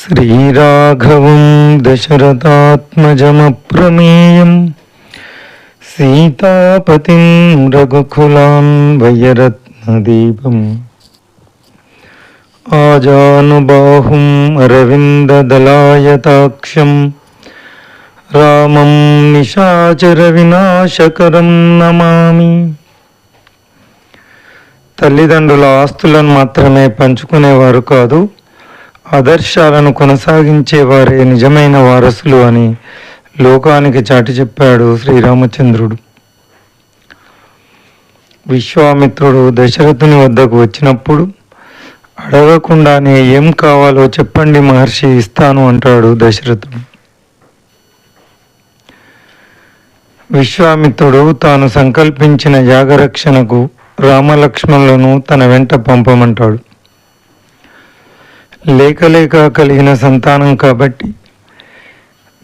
శ్రీరాఘవం దశరథాత్మజమప్రమేయం సీతాపతిం రఘుకులాం వయరత్నదీపం ఆజానుబాహుం అరవిందదలాయతాక్షం రామం నిశాచర వినాశకరం నమామి తల్లిదండ్రుల ఆస్తులను మాత్రమే పంచుకునేవారు కాదు ఆదర్శాలను కొనసాగించేవారే నిజమైన వారసులు అని లోకానికి చాటి చెప్పాడు శ్రీరామచంద్రుడు. విశ్వామిత్రుడు దశరథుని వద్దకు వచ్చినప్పుడు అడగకుండానే ఏం కావాలో చెప్పండి మహర్షి ఇస్తాను అంటాడు దశరథుడు. విశ్వామిత్రుడు తాను సంకల్పించిన యాగరక్షణకు రామలక్ష్మణులను తన వెంట పంపమంటాడు. లేక లేక కలిగిన సంతానం కాబట్టి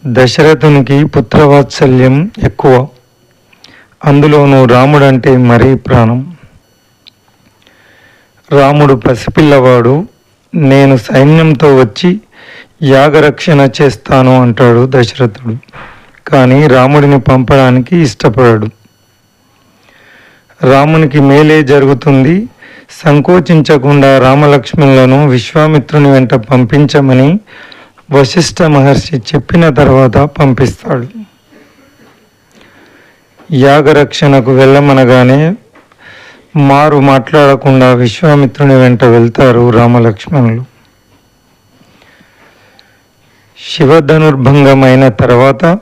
దశరథునికి పుత్రవాత్సల్యం ఎక్కువ. అందులోనూ రాముడంటే మరీ ప్రాణం. రాముడు పసిపిల్లవాడు నేను సైన్యంతో వచ్చి యాగరక్షణ చేస్తాను అంటాడు దశరథుడు. కానీ రాముడిని పంపడానికి ఇష్టపడాడు. రామునికి మేలే జరుగుతుంది. సంకోచించకుండా రామలక్ష్మణులను విశ్వామిత్రుని వెంట పంపించమని వశిష్ఠ మహర్షి చెప్పిన తర్వాత పంపిస్తాడు. యాగరక్షణకు వెళ్ళమనగానే మారు మాట్లాడకుండా విశ్వామిత్రుని వెంట వెళ్తారు రామలక్ష్మణులు. శివధనుర్భంగమైన తర్వాత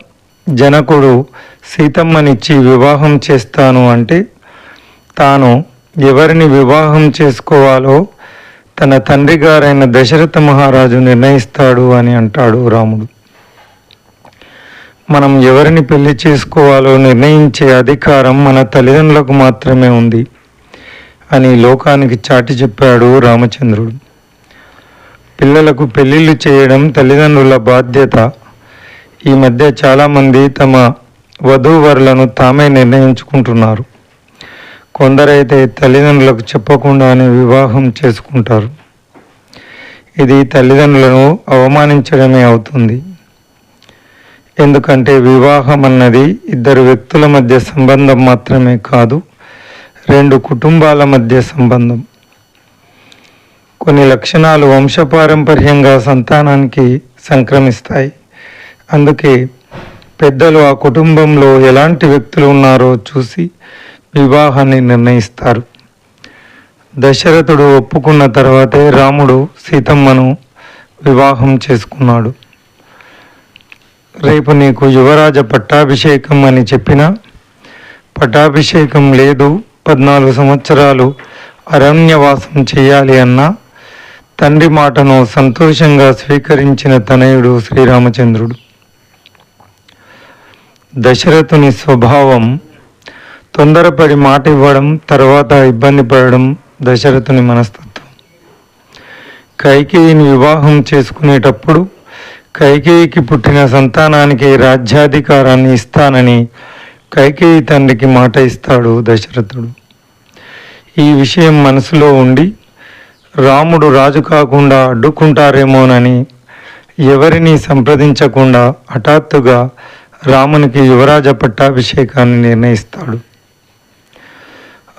జనకుడు సీతమ్మనిచ్చి వివాహం చేస్తాను అంటే తాను ఎవరిని వివాహం చేసుకోవాలో తన తండ్రి గారైన దశరథ మహారాజు నిర్ణయిస్తాడు అని అంటాడు రాముడు. మనం ఎవరిని పెళ్ళి చేసుకోవాలో నిర్ణయించే అధికారం మన తల్లిదండ్రులకు మాత్రమే ఉంది అని లోకానికి చాటి చెప్పాడు రామచంద్రుడు. పిల్లలకు పెళ్ళిళ్ళు చేయడం తల్లిదండ్రుల బాధ్యత. ఈ మధ్య చాలామంది తమ వధూవరులను తామే నిర్ణయించుకుంటున్నారు. కొందరైతే తల్లిదండ్రులకు చెప్పకుండానే వివాహం చేసుకుంటారు. ఇది తల్లిదండ్రులను అవమానించడమే అవుతుంది. ఎందుకంటే వివాహం అన్నది ఇద్దరు వ్యక్తుల మధ్య సంబంధం మాత్రమే కాదు రెండు కుటుంబాల మధ్య సంబంధం. కొన్ని లక్షణాలు వంశపారంపర్యంగా సంతానానికి సంక్రమిస్తాయి. అందుకే పెద్దలు ఆ కుటుంబంలో ఎలాంటి వ్యక్తులు ఉన్నారో చూసి వివాహాన్ని నిర్ణయిస్తారు. దశరథుడు ఒప్పుకున్న తర్వాతే రాముడు సీతమ్మను వివాహం చేసుకున్నాడు. రేపు నీకు యువరాజ పట్టాభిషేకం అని చెప్పిన పట్టాభిషేకం లేదు పద్నాలుగు సంవత్సరాలు అరణ్యవాసం చేయాలి అన్న తండ్రి మాటను సంతోషంగా స్వీకరించిన తనయుడు శ్రీరామచంద్రుడు. దశరథుని స్వభావం తొందరపడి మాట ఇవ్వడం తర్వాత ఇబ్బంది పడడం దశరథుని మనస్తత్వం. కైకేయిని వివాహం చేసుకునేటప్పుడు కైకేయికి పుట్టిన సంతానానికి రాజ్యాధికారాన్ని ఇస్తానని కైకేయి తండ్రికి మాట ఇస్తాడు దశరథుడు. ఈ విషయం మనసులో ఉండి రాముడు రాజు కాకుండా అడ్డుకుంటారేమోనని ఎవరిని సంప్రదించకుండా హఠాత్తుగా రామునికి యువరాజ పట్టాభిషేకాన్ని నిర్ణయిస్తాడు.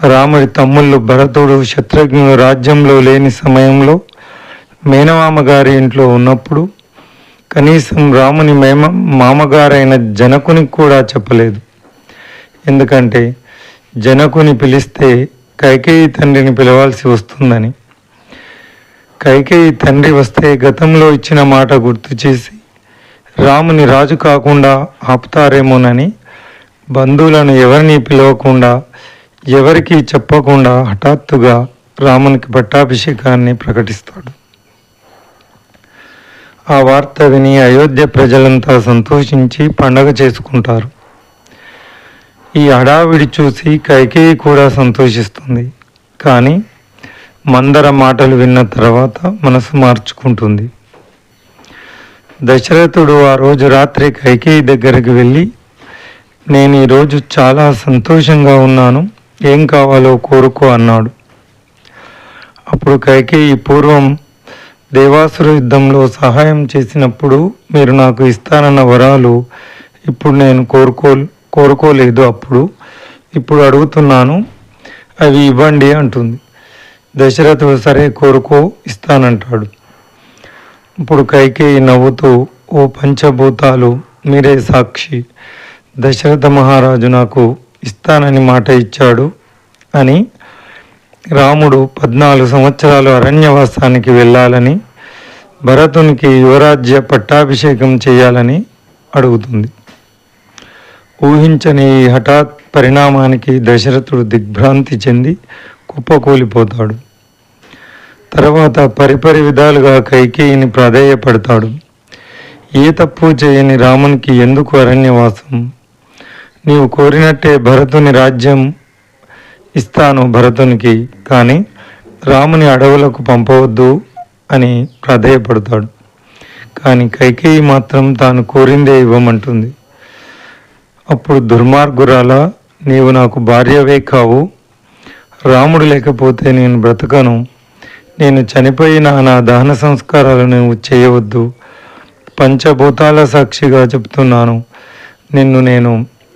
రాముడి తమ్ముళ్ళు భరతుడు శత్రుఘ్నుడు రాజ్యంలో లేని సమయంలో మేనమామ గారి ఇంట్లో ఉన్నప్పుడు కనీసం రాముని మేమ మామగారైన జనకునికి కూడా చెప్పలేదు. ఎందుకంటే జనకుని పిలిస్తే కైకేయి తండ్రిని పిలవాల్సి వస్తుందని. కైకేయి తండ్రి వస్తే గతంలో ఇచ్చిన మాట గుర్తు చేసి రాముని రాజు కాకుండా ఆపుతారేమోనని బంధువులను ఎవరిని పిలవకుండా ఎవరికీ చెప్పకుండా హఠాత్తుగా రామునికి పట్టాభిషేకాన్ని ప్రకటిస్తాడు. ఆ వార్త విని అయోధ్య ప్రజలంతా సంతోషించి పండగ చేసుకుంటారు. ఈ హడావిడి చూసి కైకేయి కూడా సంతోషిస్తుంది. కానీ మందర మాటలు విన్న తర్వాత మనసు మార్చుకుంటుంది. దశరథుడు ఆ రోజు రాత్రి కైకేయి దగ్గరికి వెళ్ళి నేను ఈరోజు చాలా సంతోషంగా ఉన్నాను. ఏం కావాలో కోరుకో అన్నాడు. అప్పుడు కైకేయి పూర్వం దేవాసుర యుద్ధంలో సహాయం చేసినప్పుడు మీరు నాకు ఇస్తానన్న వరాలు ఇప్పుడు నేను కోరుకో కోరుకోలేదు అప్పుడు. ఇప్పుడు అడుగుతున్నాను అవి ఇవ్వండి అంటుంది. దశరథుడు సరే కోరుకో ఇస్తానంటాడు. ఇప్పుడు కైకేయి నవ్వుతూ ఓ పంచభూతాలు మీరే సాక్షి. దశరథ మహారాజు నాకు ఇస్తానని మాట ఇచ్చాడు అని రాముడు పద్నాలుగు సంవత్సరాలు అరణ్యవాసానికి వెళ్ళాలని భరతునికి యువరాజ్య పట్టాభిషేకం చేయాలని అడుగుతుంది. ఊహించని ఈ హఠాత్ పరిణామానికి దశరథుడు దిగ్భ్రాంతి చెంది కుప్పకూలిపోతాడు. తర్వాత పరిపరి విధాలుగా కైకేయిని ప్రాధేయపడతాడు. ఏ తప్పు చేయని రామునికి ఎందుకు అరణ్యవాసం? నీవు కోరినట్టే భరతుని రాజ్యం ఇస్తాను భరతునికి కానీ రాముని అడవులకు పంపవద్దు అని ప్రాధేయపడతాడు. కానీ కైకేయి మాత్రం తాను కోరిందే ఇవ్వమంటుంది. అప్పుడు దుర్మార్గురాల నీవు నాకు భార్యవే కావు రాముడు లేకపోతే నేను బ్రతకను నేను చనిపోయిన నా దహన సంస్కారాలు నువ్వు చేయవద్దు పంచభూతాల సాక్షిగా చెప్తున్నాను నిన్ను నేను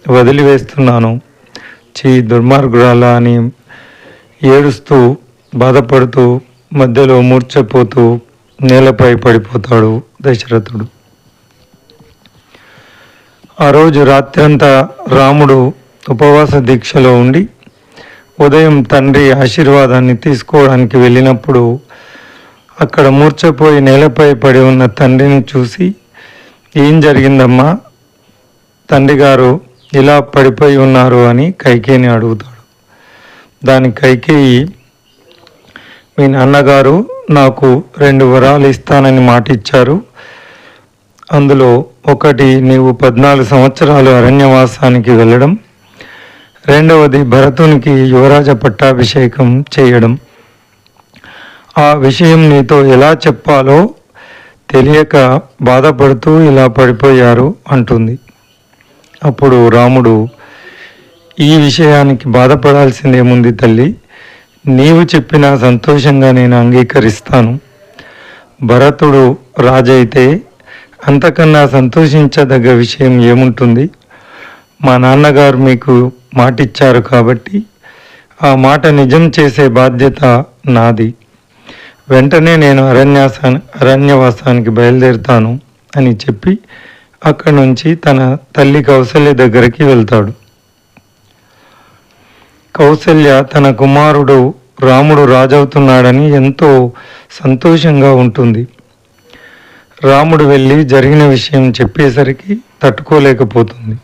వదిలివేస్తున్నాను. చీ దుర్మార్గురాల అని ఏడుస్తూ బాధపడుతూ మధ్యలో మూర్చపోతూ నేలపై పడిపోతాడు దశరథుడు. ఆ రోజు రాత్రంతా రాముడు ఉపవాస దీక్షలో ఉండి ఉదయం తండ్రి ఆశీర్వాదాన్ని తీసుకోవడానికి వెళ్ళినప్పుడు అక్కడ మూర్చపోయి నేలపై పడి ఉన్న తండ్రిని చూసి ఏం జరిగిందమ్మా? తండ్రి గారు ఇలా పడిపోయి ఉన్నారు అని కైకేయిని అడుగుతాడు. దాని కైకేయి మీ నాన్నగారు నాకు రెండు వరాలు ఇస్తానని మాట ఇచ్చారు అందులో ఒకటి నీవు పద్నాలుగు సంవత్సరాలు అరణ్యవాసానికి వెళ్ళడం రెండవది భరతునికి యువరాజ పట్టాభిషేకం చేయడం. ఆ విషయం నీతో ఎలా చెప్పాలో తెలియక బాధపడుతూ ఇలా పడిపోయారు అంటుంది. అప్పుడు రాముడు ఈ విషయానికి బాధపడాల్సిందేముంది తల్లి? నీవు చెప్పిన సంతోషంగా నేను అంగీకరిస్తాను. భరతుడు రాజైతే అంతకన్నా సంతోషించదగ్గ విషయం ఏముంటుంది? మా నాన్నగారు మీకు మాటిచ్చారు కాబట్టి ఆ మాట నిజం చేసే బాధ్యత నాది. వెంటనే నేను అరణ్యాసా అరణ్యవాసానికి బయలుదేరుతాను అని చెప్పి అక్కడి నుంచి తన తల్లి కౌసల్య దగ్గరికి వెళ్తాడు. కౌసల్య తన కుమారుడు రాముడు రాజవుతున్నాడని ఎంతో సంతోషంగా ఉంటుంది. రాముడు వెళ్ళి జరిగిన విషయం చెప్పేసరికి తట్టుకోలేకపోతుంది.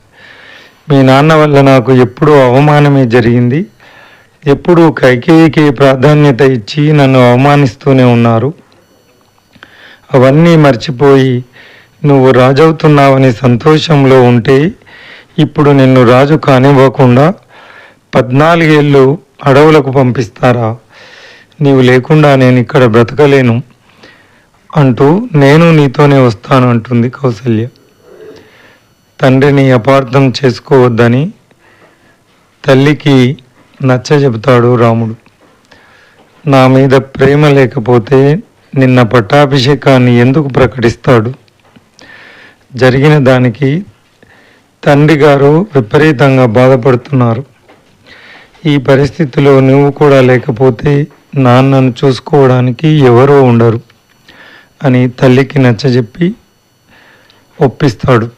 మీ నాన్న వల్ల నాకు ఎప్పుడూ అవమానమే జరిగింది. ఎప్పుడూ కైకేయికి ప్రాధాన్యత ఇచ్చి నన్ను అవమానిస్తూనే ఉన్నారు. అవన్నీ మర్చిపోయి నువ్వు రాజవుతున్నావని సంతోషంలో ఉంటే ఇప్పుడు నిన్ను రాజు కానివ్వకుండా పద్నాలుగేళ్ళు అడవులకు పంపిస్తారా? నీవు లేకుండా నేను ఇక్కడ బ్రతకలేను అంటూ నేను నీతోనే వస్తాను అంటుంది కౌసల్య. తండ్రిని అపార్థం చేసుకోవద్దని తల్లికి నచ్చ చెబుతాడు రాముడు. నా మీద ప్రేమ లేకపోతే నిన్న పట్టాభిషేకాన్ని ఎందుకు ప్రకటిస్తాడు? జరిగిన దానికి తండ్రి గారు విపరీతంగా బాధపడుతున్నారు. ఈ పరిస్థితిలో నువ్వు కూడా లేకపోతే నాన్నను చూసుకోవడానికి ఎవరో ఉండరు అని తల్లికి నచ్చజెప్పి ఒప్పిస్తాడు.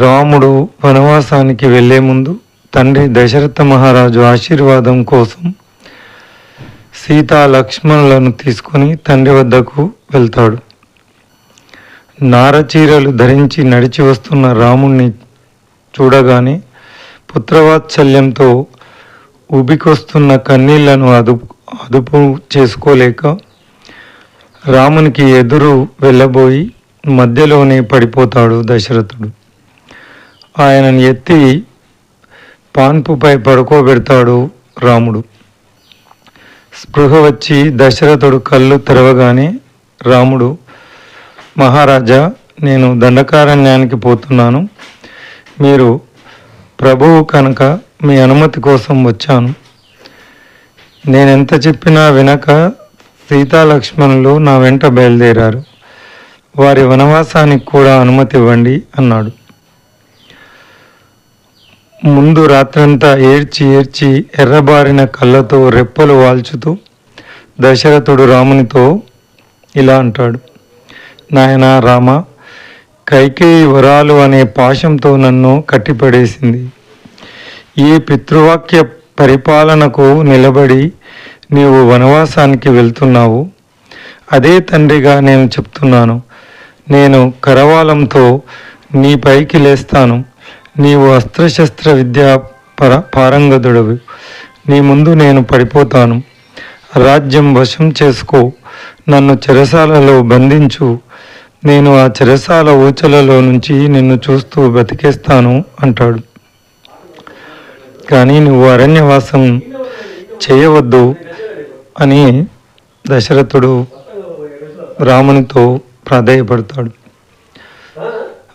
రాముడు వనవాసానికి వెళ్ళే ముందు తండ్రి దశరథ మహారాజు ఆశీర్వాదం కోసం సీతా లక్ష్మణులను తీసుకొని తండ్రి వద్దకు వెళ్తాడు. నారచీరలు ధరించి నడిచి వస్తున్న రాముణ్ణి చూడగానే పుత్రవాత్సల్యంతో ఉబికొస్తున్న కన్నీళ్ళను అదుపు అదుపు చేసుకోలేక రామునికి ఎదురు వెళ్ళబోయి మధ్యలోనే పడిపోతాడు దశరథుడు. ఆయనను ఎత్తి పాన్పుపై పడుకోబెడతాడు రాముడు. స్పృహ వచ్చి దశరథుడు కళ్ళు తెరవగానే రాముడు మహారాజా నేను దండకారణ్యానికి పోతున్నాను. మీరు ప్రభువు కనుక మీ అనుమతి కోసం వచ్చాను. నేనెంత చెప్పినా వినక సీతాలక్ష్మణులు నా వెంట బయలుదేరారు. వారి వనవాసానికి కూడా అనుమతి ఇవ్వండి అన్నాడు. ముందు రాత్రంతా ఏడ్చి ఏడ్చి ఎర్రబారిన కళ్ళతో రెప్పలు వాల్చుతూ దశరథుడు రామునితో ఇలా అంటాడు. నాయనా రామ కైకేయి వరాలు అనే పాశంతో నన్ను కట్టిపడేసింది. ఈ పితృవాక్య పరిపాలనకు నిలబడి నీవు వనవాసానికి వెళ్తున్నావు. అదే తండ్రిగా నేను చెప్తున్నాను. నేను కరవాలంతో నీ పైకి లేస్తాను. నీవు అస్త్రశస్త్ర విద్యా పర పారంగదుడవి. నీ ముందు నేను పడిపోతాను. రాజ్యం వశం చేసుకో. నన్ను చెరసాలలో బంధించు. నేను ఆ చెరసాల ఊచలలో నుంచి నిన్ను చూస్తూ బతికేస్తాను అంటాడు. కానీ నువ్వు అరణ్యవాసం చేయవద్దు అని దశరథుడు రామునితో ప్రాధేయపడతాడు.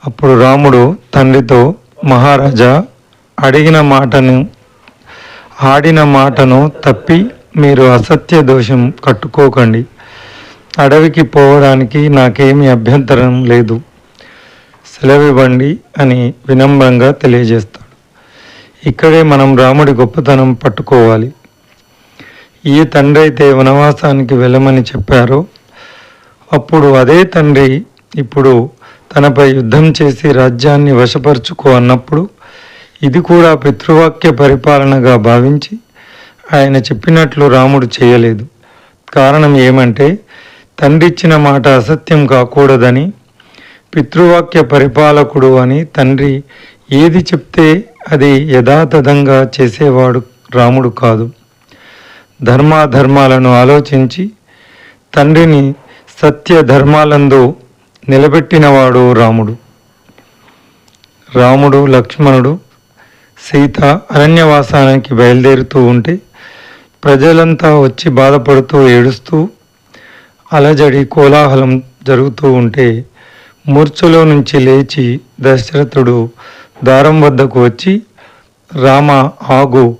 అప్పుడు రాముడు తండ్రితో మహారాజా అడిగిన మాటను ఆడిన మాటను తప్పి మీరు అసత్య దోషం కట్టుకోకండి. అడవికి పోవడానికి నాకేమీ అభ్యంతరం లేదు. సెలవివ్వండి అని వినమ్రంగా తెలియజేస్తాడు. ఇక్కడే మనం రాముడి గొప్పతనం పట్టుకోవాలి. ఏ తండ్రి అయితే వనవాసానికి వెళ్ళమని చెప్పారో అప్పుడు అదే తండ్రి ఇప్పుడు తనపై యుద్ధం చేసి రాజ్యాన్ని వశపరుచుకో అన్నప్పుడు ఇది కూడా పితృవాక్య పరిపాలనగా భావించి ఆయన చెప్పినట్లు రాముడు చేయలేదు. కారణం ఏమంటే తండ్రిచ్చిన మాట అసత్యం కాకూడదని పితృవాక్య పరిపాలకుడు అని తండ్రి ఏది చెప్తే అది యథాతథంగా చేసేవాడు రాముడు కాదు. ధర్మాధర్మాలను ఆలోచించి తండ్రిని సత్య ధర్మాలందు నిలబెట్టినవాడు రాముడు. రాముడు లక్ష్మణుడు సీత అరణ్యవాసానికి బయలుదేరుతూ ఉంటే ప్రజలంతా వచ్చి బాధపడుతూ ఏడుస్తూ అలజడి కోలాహలం జరుగుతూ ఉంటే మూర్ఛలో నుంచి లేచి దశరథుడు దారం వద్దకు వచ్చి రామ ఆగు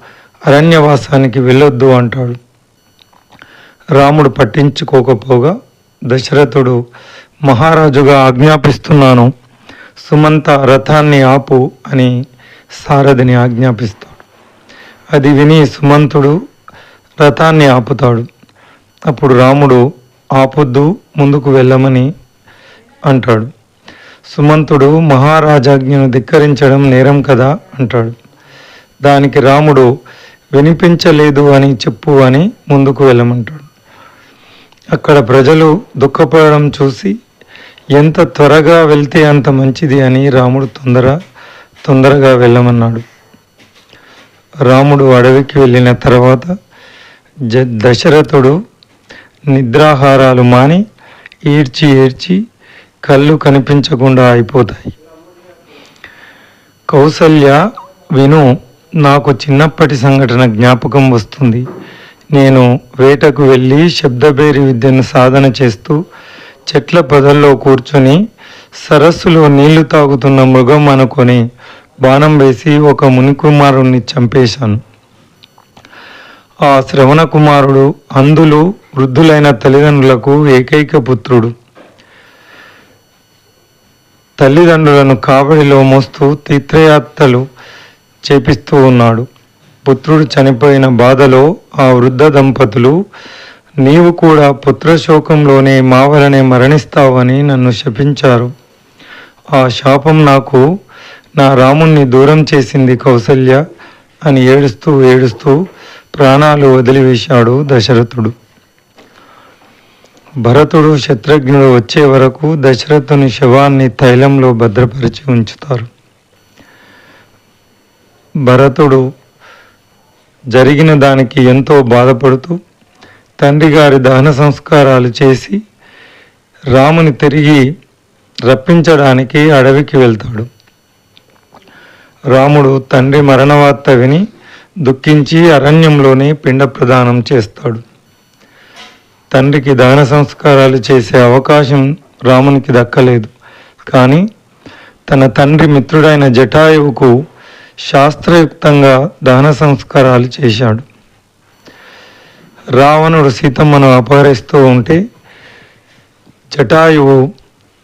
అరణ్యవాసానికి వెళ్ళొద్దు అంటాడు. రాముడు పట్టించుకోకపోగా దశరథుడు మహారాజుగా ఆజ్ఞాపిస్తున్నాను. సుమంత రథాన్ని ఆపు అని సారథిని ఆజ్ఞాపిస్తాడు. అది విని సుమంతుడు రథాన్ని ఆపుతాడు. అప్పుడు రాముడు ఆపొద్దు ముందుకు వెళ్ళమని అంటాడు. సుమంతుడు మహారాజాజ్ఞను ధిక్కరించడం నేరం కదా అంటాడు. దానికి రాముడు వినిపించలేదు అని చెప్పు అని ముందుకు వెళ్ళమంటాడు. అక్కడ ప్రజలు దుఃఖపడడం చూసి ఎంత త్వరగా వెళ్తే అంత మంచిది అని రాముడు తొందర తొందరగా వెళ్ళమన్నాడు. రాముడు అడవికి వెళ్ళిన తర్వాత జ దశరథుడు నిద్రాహారాలు మాని ఈడ్చి ఏడ్చి కళ్ళు కనిపించకుండా అయిపోతాయి. కౌసల్య విను నాకు చిన్నప్పటి సంఘటన జ్ఞాపకం వస్తుంది. నేను వేటకు వెళ్ళి శబ్దబేరి విద్యను సాధన చేస్తూ చెట్ల పొదల్లో కూర్చుని సరస్సులో నీళ్ళు తాగుతున్న మృగం అనుకొని బాణం వేసి ఒక మునికుమారుణ్ణి చంపేశాను. ఆ శ్రవణ కుమారుడు అందులు వృద్ధులైన తల్లిదండ్రులకు ఏకైక పుత్రుడు. తల్లిదండ్రులను కావడిలో మోస్తూ తీర్థయాత్రలు చేపిస్తూ ఉన్నాడు. పుత్రుడు చనిపోయిన బాధలో ఆ వృద్ధ దంపతులు నీవు కూడా పుత్రశోకంలోనే మా వలనే మరణిస్తావని నన్ను శపించారు. ఆ శాపం నాకు నా రాముణ్ణి దూరం చేసింది కౌసల్య అని ఏడుస్తూ ఏడుస్తూ ప్రాణాలు వదిలివేశాడు దశరథుడు. భరతుడు శత్రుఘ్నుడు వచ్చే వరకు దశరథుని శవాన్ని తైలంలో భద్రపరిచి ఉంచుతారు. భరతుడు జరిగిన దానికి ఎంతో బాధపడుతూ తండ్రి గారి దహన సంస్కారాలు చేసి రాముని తిరిగి రప్పించడానికి అడవికి వెళ్తాడు. రాముడు తండ్రి మరణవార్త విని దుఃఖించి అరణ్యంలోనే పిండ ప్రదానం చేస్తాడు. తండ్రికి దహన సంస్కారాలు చేసే అవకాశం రామునికి దక్కలేదు. కానీ తన తండ్రి మిత్రుడైన జటాయువుకు శాస్త్రయుక్తంగా దహన సంస్కారాలు చేశాడు. రావణుడు సీతమ్మను అపహరిస్తూ ఉంటే జటాయువు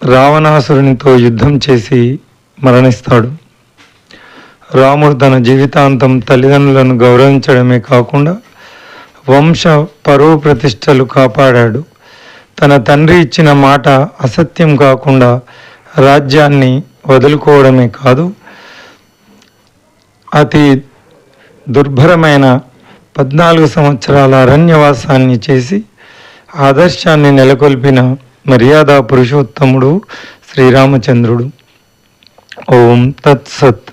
రావణాసురునితో యుద్ధం చేసి మరణిస్తాడు. రాముడు తన జీవితాంతం తల్లిదండ్రులను గౌరవించడమే కాకుండా వంశ పరువు ప్రతిష్టలు కాపాడాడు. తన తండ్రి ఇచ్చిన మాట అసత్యం కాకుండా రాజ్యాన్ని వదులుకోవడమే కాదు అతి దుర్భరమైన పద్నాలుగు సంవత్సరాల అరణ్యవాసాన్ని చేసి ఆదర్శాన్ని నెలకొల్పిన మర్యాద పురుషోత్తముడు శ్రీరామచంద్రుడు. ఓం తత్సత్.